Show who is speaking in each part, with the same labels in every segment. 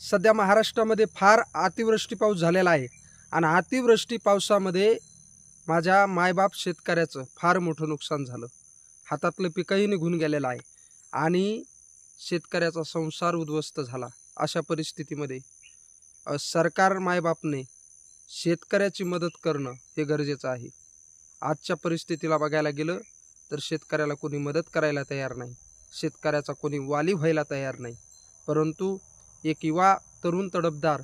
Speaker 1: सध्या महाराष्ट्रामध्ये फार अतिवृष्टी पाऊस झालेला आहे. आणि अतिवृष्टी पावसामध्ये माझ्या मायबाप शेतकऱ्याचं फार मोठं नुकसान झालं. हातातलं पिकंही निघून गेलेलं आहे. आणि शेतकऱ्याचा संसार उद्ध्वस्त झाला अशा परिस्थितीमध्ये. सरकार मायबापने शेतकऱ्याची मदत करणं हे गरजेचं आहे. आजच्या परिस्थितीला बघायला गेलं तर शेतकऱ्याला कोणी मदत करायला तयार नाही. शेतकऱ्याचा कोणी वाली व्हायला तयार नाही. परंतु एक युवा तरुण तडफदार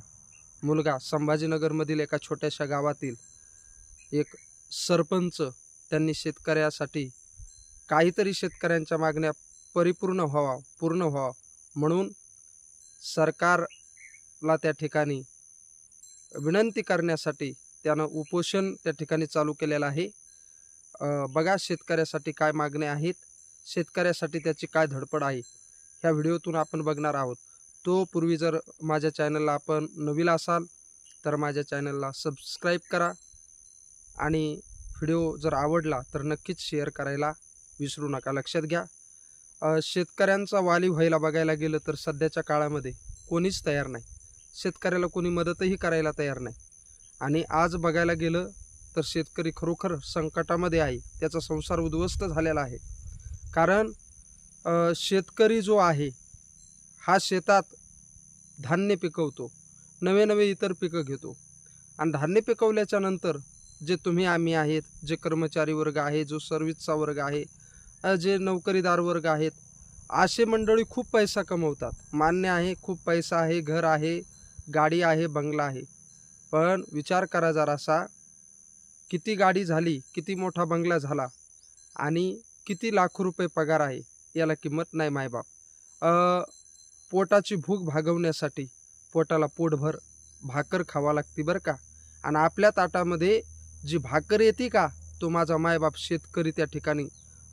Speaker 1: मुलगा संभाजीनगरमधील एका छोट्याशा गावातील एक सरपंच त्यांनी शेतकऱ्यासाठी काहीतरी शेतकऱ्यांच्या मागण्या परिपूर्ण व्हावा पूर्ण व्हावा म्हणून सरकारला त्या ठिकाणी विनंती करण्यासाठी त्यानं उपोषण त्या ठिकाणी चालू केलेलं आहे. बघा शेतकऱ्यासाठी काय मागण्या आहेत शेतकऱ्यासाठी त्याची काय धडपड आहे ह्या व्हिडिओतून आपण बघणार आहोत. तो पूर्वी जर माझ्या चॅनलला आपण नवीन असाल तर माझ्या चॅनलला सबस्क्राईब करा. आणि व्हिडिओ जर आवडला तर नक्कीच शेअर करायला विसरू नका. लक्षात घ्या. शेतकऱ्यांचा वाली व्हायला बघायला गेलं तर सध्याच्या काळामध्ये कोणीच तयार नाही. शेतकऱ्याला कोणी मदतही करायला तयार नाही. आणि आज बघायला गेलं तर शेतकरी खरोखर संकटामध्ये आहे. त्याचा संसार उद्ध्वस्त झालेला आहे. कारण शेतकरी जो आहे हा शेतात धान्य पिकवतो. नवे नवे इतर पिकं घेतो. आणि धान्य पिकवल्याच्या नंतर जे तुम्ही आम्ही आहेत जे कर्मचारी वर्ग आहे जो सर्व्हिसचा वर्ग आहे जे नोकरीदार वर्ग आहेत असे मंडळी खूप पैसा कमवतात. मान्य आहे खूप पैसा आहे घर आहे गाडी आहे बंगला आहे. पण विचार करा जरासा किती गाडी झाली किती मोठा बंगला झाला आणि किती लाखो रुपये पगार आहे याला किंमत नाही मायबाप. पोटाची भूक भागवण्यासाठी पोटाला पोटभर भाकर खावा लागते बरं का? आणि आपल्या ताटामध्ये जी भाकर येते का तो माझा मायबाप शेतकरी त्या ठिकाणी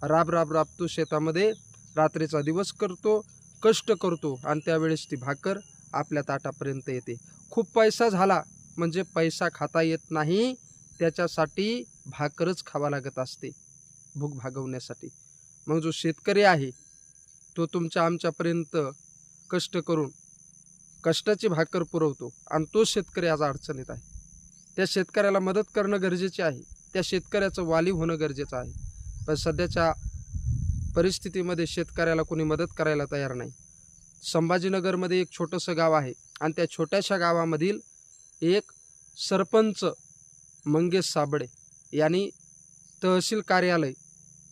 Speaker 1: राब राब राबतो शेतामध्ये. रात्रीचा दिवस करतो कष्ट करतो आणि त्यावेळेस ती भाकर आपल्या ताटापर्यंत येते. खूप पैसा झाला म्हणजे पैसा खाता येत नाही त्याच्यासाठी भाकरच खावा लागत असते भूक भागवण्यासाठी. मग जो शेतकरी आहे तो तुमच्या आमच्यापर्यंत कष्ट करून कष्टाची भाकर पुरवतो आणि तो शेतकरी आज अडचणीत आहे. त्या शेतकऱ्याला मदत करणं गरजेचे आहे. त्या शेतकऱ्याचं वाली होणं गरजेचं आहे. पण सध्याच्या परिस्थितीमध्ये शेतकऱ्याला कोणी मदत करायला तयार नाही. संभाजीनगरमध्ये एक छोटंसं गाव आहे आणि त्या छोट्याशा गावामधील एक सरपंच मंगेश साबळे यांनी तहसील कार्यालय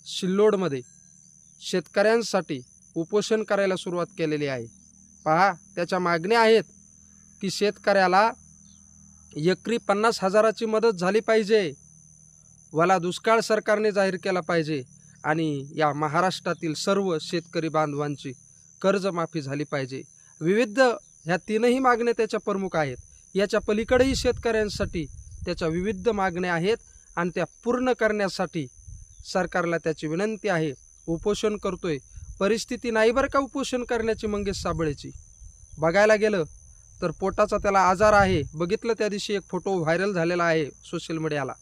Speaker 1: सिल्लोडमध्ये शेतकऱ्यांसाठी उपोषण करायला सुरुवात केलेली आहे. पहा त्याच्या मागण्या आहेत की शेतकऱ्याला एकरी पन्नास हजाराची मदत झाली पाहिजे. वला दुष्काळ सरकारने जाहीर केला पाहिजे आणि या महाराष्ट्रातील सर्व शेतकरी बांधवांची कर्जमाफी झाली पाहिजे. विविध ह्या तीनही मागण्या त्याच्या प्रमुख आहेत. याच्या पलीकडेही शेतकऱ्यांसाठी त्याच्या विविध मागण्या आहेत आणि त्या पूर्ण करण्यासाठी सरकारला त्याची विनंती आहे. उपोषण करतोय परिस्थिती नाही बरं का उपोषण करण्याची मंगेश साबळेची? बघायला गेलं तर पोटाचा त्याला आजार आहे. बघितलं त्या दिवशी एक फोटो व्हायरल झालेला आहे सोशल मीडियाला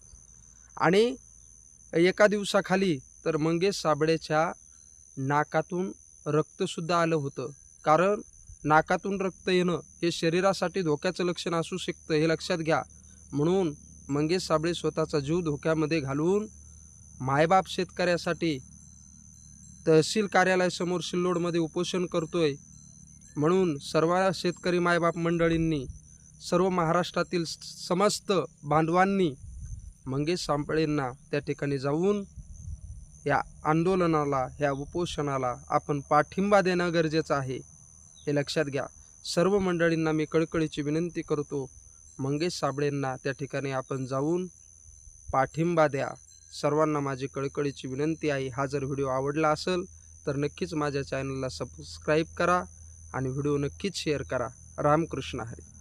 Speaker 1: आणि एका दिवसाखाली तर मंगेश साबळेच्या नाकातून रक्तसुद्धा आलं होतं. कारण नाकातून रक्त येणं हे शरीरासाठी धोक्याचं लक्षण असू शकतं हे लक्षात घ्या. म्हणून मंगेश साबळे स्वतःचा जीव धोक्यामध्ये घालून मायबाप शेतकऱ्यासाठी तहसील कार्यालयासमोर सिल्लोडमध्ये उपोषण करतोय म्हणून सर्व शेतकरी मायबाप मंडळींनी सर्व महाराष्ट्रातील समस्त बांधवांनी मंगेश सापळेंना त्या ठिकाणी जाऊन या आंदोलनाला ह्या उपोषणाला आपण पाठिंबा देणं गरजेचं आहे हे लक्षात घ्या. सर्व मंडळींना मी कळकळीची विनंती करतो मंगेश साबळेंना त्या ठिकाणी आपण जाऊन पाठिंबा द्या. सर्वांना माझी कळकळीची विनंती आहे. हा जर व्हिडिओ आवडला असेल तर नक्कीच माझ्या चॅनलला सबस्क्राईब करा आणि व्हिडिओ नक्कीच शेअर करा. रामकृष्ण हरी.